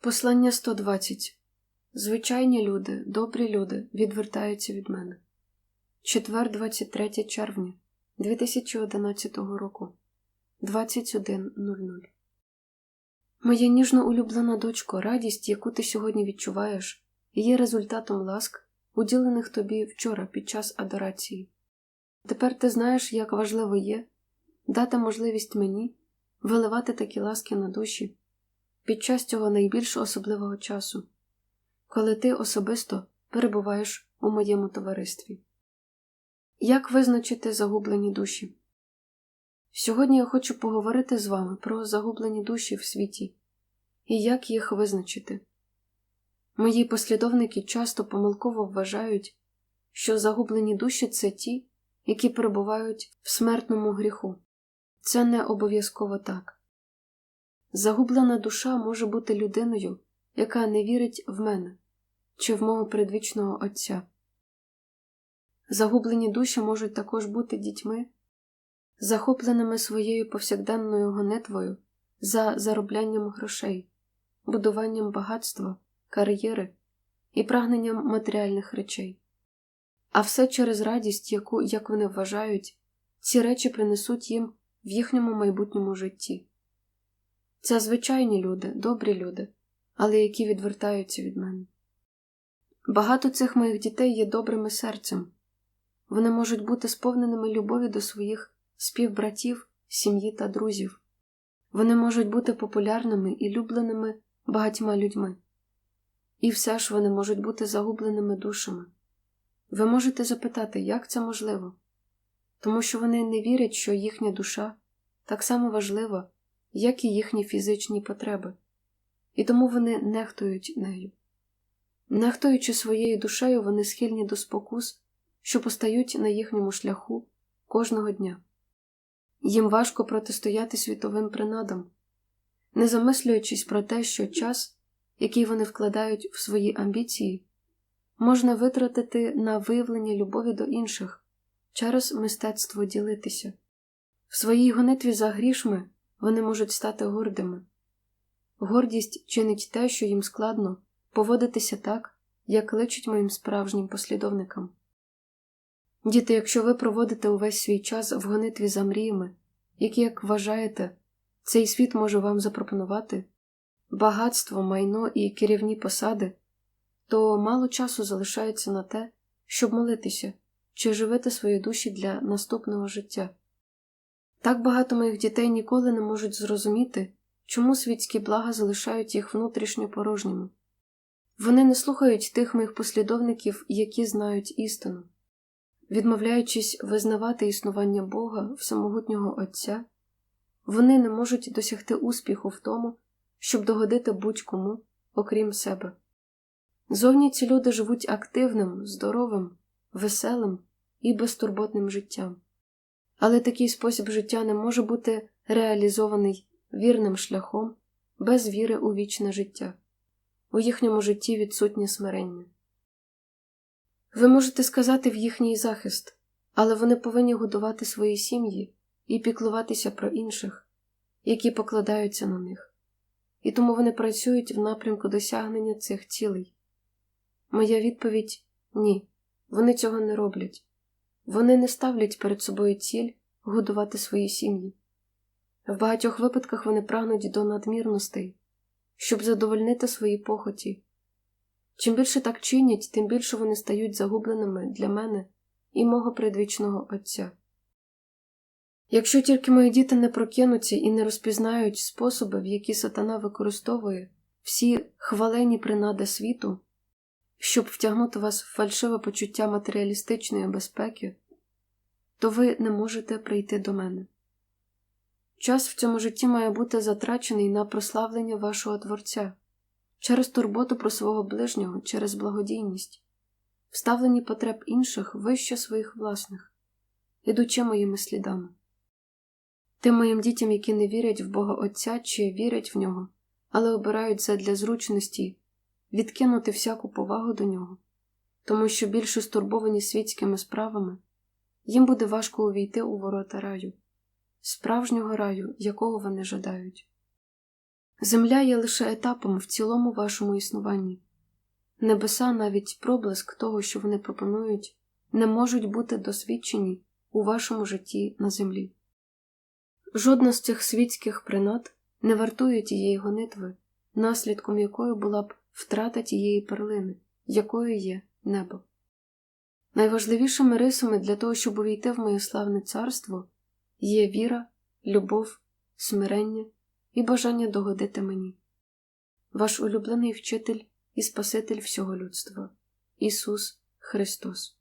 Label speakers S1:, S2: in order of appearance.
S1: Послання 120. Звичайні люди, добрі люди відвертаються від мене. Четвер, 23 червня 2011 року. 21.00. Моя ніжно улюблена дочко, радість, яку ти сьогодні відчуваєш, є результатом ласк, уділених тобі вчора під час адорації. Тепер ти знаєш, як важливо є дати можливість мені виливати такі ласки на душі під час цього найбільш особливого часу, коли ти особисто перебуваєш у моєму товаристві. Як визначити загублені душі? Сьогодні я хочу поговорити з вами про загублені душі в світі і як їх визначити. Мої послідовники часто помилково вважають, що загублені душі це ті, які перебувають в смертному гріху. Це не обов'язково так. Загублена душа може бути людиною, яка не вірить в мене чи в мого предвічного Отця. Загублені душі можуть також бути дітьми, захопленими своєю повсякденною гонитвою за зароблянням грошей, будуванням багатства, кар'єри і прагненням матеріальних речей. А все через радість, яку, як вони вважають, ці речі принесуть їм в їхньому майбутньому житті. Це звичайні люди, добрі люди, але які відвертаються від мене. Багато цих моїх дітей є добрими серцем, вони можуть бути сповненими любові до своїх співбратів, сім'ї та друзів, вони можуть бути популярними і любленими багатьма людьми, і все ж вони можуть бути загубленими душами. Ви можете запитати, як це можливо? Тому що вони не вірять, що їхня душа так само важлива, як і їхні фізичні потреби, і тому вони нехтують нею. Нехтуючи своєю душею, вони схильні до спокус, що постають на їхньому шляху кожного дня. Їм важко протистояти світовим принадам, не замислюючись про те, що час, який вони вкладають в свої амбіції, можна витратити на виявлення любові до інших через мистецтво ділитися. В своїй гонитві за грішми вони можуть стати гордими. Гордість чинить те, що їм складно поводитися так, як личить моїм справжнім послідовникам. Діти, якщо ви проводите увесь свій час в гонитві за мріями, які, як вважаєте, цей світ може вам запропонувати багатство, майно і керівні посади, то мало часу залишається на те, щоб молитися чи живити свої душі для наступного життя. Так багато моїх дітей ніколи не можуть зрозуміти, чому світські блага залишають їх внутрішньо порожніми. Вони не слухають тих моїх послідовників, які знають істину. Відмовляючись визнавати існування Бога, всемогутнього Отця, вони не можуть досягти успіху в тому, щоб догодити будь-кому, окрім себе. Зовні ці люди живуть активним, здоровим, веселим і безтурботним життям. Але такий спосіб життя не може бути реалізований вірним шляхом без віри у вічне життя. У їхньому житті відсутнє смирення. Ви можете сказати в їхній захист, але вони повинні годувати свої сім'ї і піклуватися про інших, які покладаються на них, і тому вони працюють в напрямку досягнення цих цілей. Моя відповідь ні, вони цього не роблять. Вони не ставлять перед собою ціль годувати свої сім'ї. В багатьох випадках вони прагнуть до надмірностей, щоб задовольнити свої похоті. Чим більше так чинять, тим більше вони стають загубленими для мене і мого предвічного Отця. Якщо тільки мої діти не прокинуться і не розпізнають способи, в які сатана використовує всі хвалені принади світу, щоб втягнути вас в фальшиве почуття матеріалістичної безпеки, то ви не можете прийти до мене. Час в цьому житті має бути затрачений на прославлення вашого Творця через турботу про свого ближнього, через благодійність, вставлені потреб інших вище своїх власних, ідучи моїми слідами. Тим моїм дітям, які не вірять в Бога Отця чи вірять в нього, але обирають це для зручності відкинути всяку повагу до нього, тому що більше стурбовані світськими справами, їм буде важко увійти у ворота раю, справжнього раю, якого вони жадають. Земля є лише етапом в цілому вашому існуванні. Небеса, навіть проблиск того, що вони пропонують, не можуть бути досвідчені у вашому житті на землі. Жодна з цих світських принад не вартує тієї гонитви, наслідком якої була б втрата тієї перлини, якою є небо. Найважливішими рисами для того, щоб увійти в моє славне царство, є віра, любов, смирення і бажання догодити мені. Ваш улюблений вчитель і Спаситель всього людства Ісус Христос.